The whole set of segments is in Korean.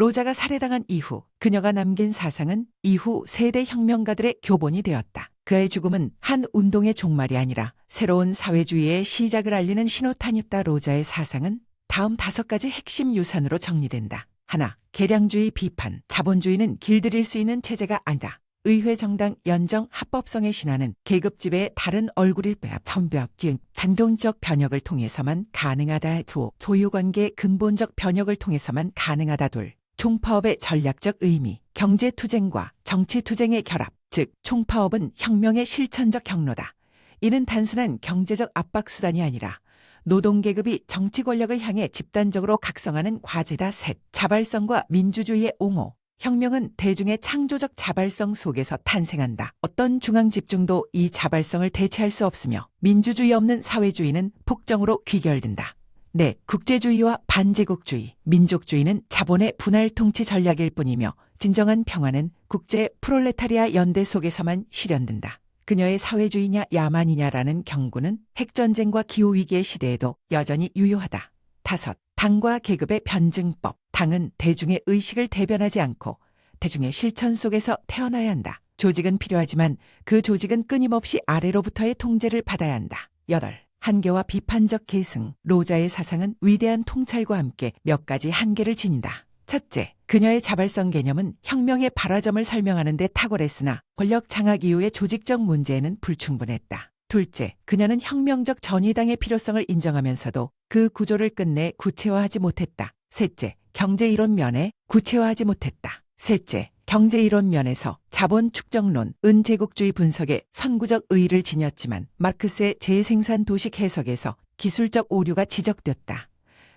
로자가 살해당한 이후 그녀가 남긴 사상은 이후 세대 혁명가들의 교본이 되었다. 그의 죽음은 한 운동의 종말이 아니라 새로운 사회주의의 시작을 알리는 신호탄이었다. 로자의 사상은 다음 다섯 가지 핵심 유산으로 정리된다. 하나, 계량주의 비판. 자본주의는 길들일 수 있는 체제가 아니다. 의회 정당 연정 합법성의 신화는 계급 지배의 다른 얼굴일 빼앗 선벽 즉 잔동적 변혁을 통해서만 가능하다 두 소유관계 근본적 변혁을 통해서만 가능하다 둘 총파업의 전략적 의미 경제투쟁과 정치투쟁의 결합 즉 총파업은 혁명의 실천적 경로다 이는 단순한 경제적 압박 수단이 아니라 노동계급이 정치 권력을 향해 집단적으로 각성하는 과제다 셋 자발성과 민주주의의 옹호 혁명은 대중의 창조적 자발성 속에서 탄생한다. 어떤 중앙 집중도 이 자발성을 대체할 수 없으며 민주주의 없는 사회주의는 폭정으로 귀결된다. 네, 국제주의와 반제국주의, 민족주의는 자본의 분할 통치 전략일 뿐이며 진정한 평화는 국제 프롤레타리아 연대 속에서만 실현된다. 그녀의 사회주의냐 야만이냐라는 경고는 핵전쟁과 기후위기의 시대에도 여전히 유효하다. 다섯, 당과 계급의 변증법. 당은 대중의 의식을 대변하지 않고 대중의 실천 속에서 태어나야 한다. 조직은 필요하지만 그 조직은 끊임없이 아래로부터의 통제를 받아야 한다. 여덟. 한계와 비판적 계승. 로자의 사상은 위대한 통찰과 함께 몇 가지 한계를 지닌다. 첫째, 그녀의 자발성 개념은 혁명의 발화점을 설명하는 데 탁월했으나 권력 장악 이후의 조직적 문제에는 불충분했다. 둘째, 그녀는 혁명적 전위당의 필요성을 인정하면서도 그 구조를 끝내 구체화하지 못했다. 셋째, 경제 이론 면에 구체화하지 못했다. 셋째, 경제 이론 면에서 자본 축적론, 은제국주의 분석에 선구적 의의를 지녔지만 마르크스의 재생산 도식 해석에서 기술적 오류가 지적됐다.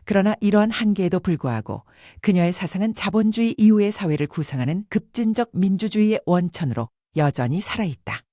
그러나 이러한 한계에도 불구하고 그녀의 사상은 자본주의 이후의 사회를 구성하는 급진적 민주주의의 원천으로 여전히 살아있다.